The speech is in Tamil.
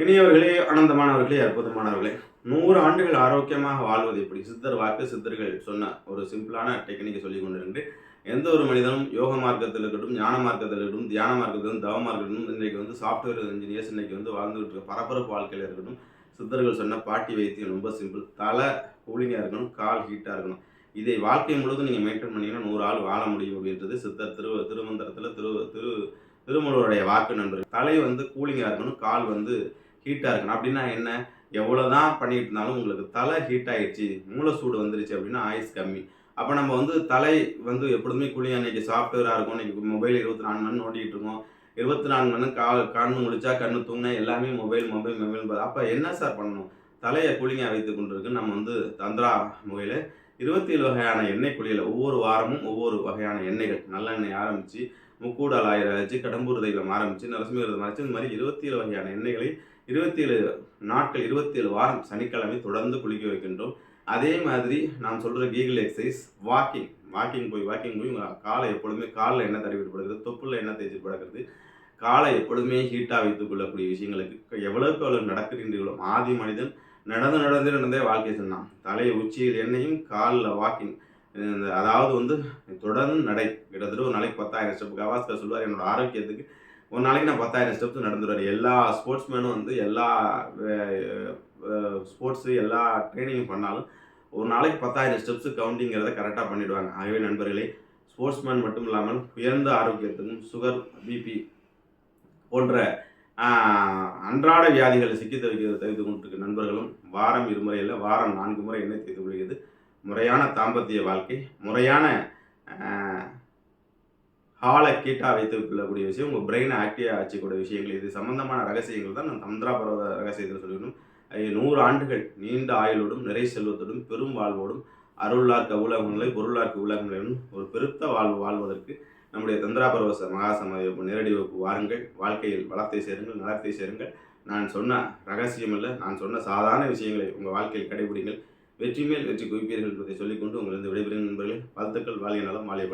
இனியவர்களே ஆனந்தமானவர்களே அற்புதமானவர்களே. நூறு ஆண்டுகள் ஆரோக்கியமாக வாழ்வது எப்படி? சித்தர் வாக்கு சித்தர்கள் சொன்ன ஒரு சிம்பிளான டெக்னிக்கை சொல்லி கொண்டிருந்து எந்த ஒரு மனிதனும் யோக மார்க்கத்தில் இருக்கட்டும் ஞான மார்க்கத்தில் இருக்கட்டும் தியான மார்க்கத்திலும் தவ மார்க்கத்திலும் இன்றைக்கு வந்து சாஃப்ட்வேர் இன்ஜினியர்ஸ் இன்னைக்கு வந்து வாழ்ந்துகிட்டு இருக்க பரபரப்பு வாழ்க்கையில் இருக்கட்டும் சித்தர்கள் சொன்ன பாட்டி வைத்தியம் ரொம்ப சிம்பிள் தலை கூலிங்காக இருக்கணும் கால் ஹீட்டாக இருக்கணும். இதை வாழ்க்கை முழுவதும் நீங்கள் மெயின்டைன் பண்ணீங்கன்னா நூறு ஆள் வாழ முடியும் அப்படின்றது சித்தர் திரு திருமந்திரத்தில் திரு திரு திருமலருடைய வாக்கு நண்பர்கள். தலை வந்து கூலிங்காக இருக்கணும் கால் வந்து ஹீட்டாக இருக்கணும். அப்படின்னா என்ன? எவ்வளோதான் பண்ணிட்டு இருந்தாலும் உங்களுக்கு தலை ஹீட் ஆகிடுச்சு மூளை சூடு வந்துருச்சு அப்படின்னா ஆயுஸ் கம்மி. அப்போ நம்ம வந்து தலை வந்து எப்பொழுதுமே கூலிங் இன்றைக்கி சாஃப்ட்வேராக இருக்கும். இன்றைக்கி மொபைல் இருபத்தி நாலு மணி நோண்டிகிட்டு இருக்கோம். இருபத்தி நாலு மணி கா கண்ணு முடிச்சா கண்ணு தூங்கினா எல்லாமே மொபைல் மொபைல் மொபைல் அப்போ என்ன சார் பண்ணணும்? தலையை கூலிங்காக வைத்து கொண்டிருக்கு நம்ம வந்து தந்திரா முகையில். இருபத்தி ஏழு வகையான எண்ணெய் குளியல. ஒவ்வொரு வாரமும் ஒவ்வொரு வகையான எண்ணெய்கள். நல்லெண்ணெய் ஆரம்பித்து முக்கூடால் ஆயிரம் ஆச்சு கடம்பூர் தைலம் ஆரம்பித்து நரசிம்ம விரதம் ஆரம்பிச்சு இந்த மாதிரி இருபத்தி ஏழு வகையான எண்ணெய்களை இருபத்தி ஏழு நாட்கள் இருபத்தி ஏழு வாரம் சனிக்கிழமை தொடர்ந்து குளிக்க வைக்கின்றோம். அதே மாதிரி நான் சொல்கிற கீகிள் எக்ஸசைஸ் வாக்கிங் வாக்கிங் போய் வாக்கிங் போய் உங்கள் காலை எப்பொழுதுமே காலில் எண்ணெய் தடவி படுக்கிறது தொப்புல எண்ணெய் தேய்ச்சி படுக்கிறது காலை எப்பொழுதுமே ஹீட்டாக வைத்துக் கொள்ளக்கூடிய விஷயங்களுக்கு. எவ்வளவுக்கு எவ்வளவு நடக்கிறீர்களோ ஆதி மனிதன் நடந்து நடந்து நடந்தே வாழ்க்கை சொன்னான். தலை உச்சியில் எண்ணெயும் காலில் வாக்கிங் இந்த அதாவது வந்து தொடர்ந்து நடை கிட்டத்தட்ட ஒரு நாளைக்கு பத்தாயிரம் ஸ்டெப் கவாஸ்கர் சொல்லுவார் என்னோட ஆரோக்கியத்துக்கு ஒரு நாளைக்கு நான் பத்தாயிரம் ஸ்டெப்ஸ் நடந்துடுவார் எல்லா ஸ்போர்ட்ஸ்மேனும் வந்து எல்லா ஸ்போர்ட்ஸு எல்லா ட்ரைனிங்கும் பண்ணாலும் ஒரு நாளைக்கு பத்தாயிரம் ஸ்டெப்ஸ் கவுண்டிங்கிறத கரெக்டாக பண்ணிடுவாங்க. ஆகவே நண்பர்களே ஸ்போர்ட்ஸ்மேன் மட்டும் இல்லாமல் உயர்ந்த ஆரோக்கியத்துக்கும் சுகர் பிபி போன்ற அன்றாட வியாதிகளை சிக்கி தவிக்கிறது தவித்து கொண்டிருக்க நண்பர்களும் வாரம் இருமுறை இல்லை வாரம் நான்கு முறை என்ன செய்து கொள்கிறது முறையான தாம்பத்திய வாழ்க்கை முறையான ஹாலை கீட்டாக வைத்துக் கொள்ளக்கூடிய விஷயம் உங்கள் பிரெயினை ஆக்டிவாக வச்சுக்கூடிய விஷயங்கள் இது சம்பந்தமான ரகசியங்கள் தான் நான் தந்திரா பருவ ரகசியத்தில் சொல்லிடணும். நூறு ஆண்டுகள் நீண்ட ஆயுளோடும் நிறை செல்வத்தோடும் பெரும் வாழ்வோடும் அருளார்க்க உலகங்களை பொருளார்க்க உலகங்களுடன் ஒரு பெருத்த வாழ்வு வாழ்வதற்கு நம்முடைய தந்திரா பரவச வகுப்பு நேரடி வகுப்பு வாருங்கள். வாழ்க்கையில் வளத்தை சேருங்கள் நலத்தை சேருங்கள். நான் சொன்ன ரகசியம் இல்லை நான் சொன்ன சாதாரண விஷயங்களை உங்கள் வாழ்க்கையில் கடைபிடிங்கள். வெற்றி மேல் வெற்றி குவிப்பீர்கள் என்பதை சொல்லிக்கொண்டு உங்களிருந்து விடைபெறும் நண்பர்களே. வாழ்த்துக்கள் வாழிய நலம் வாழிய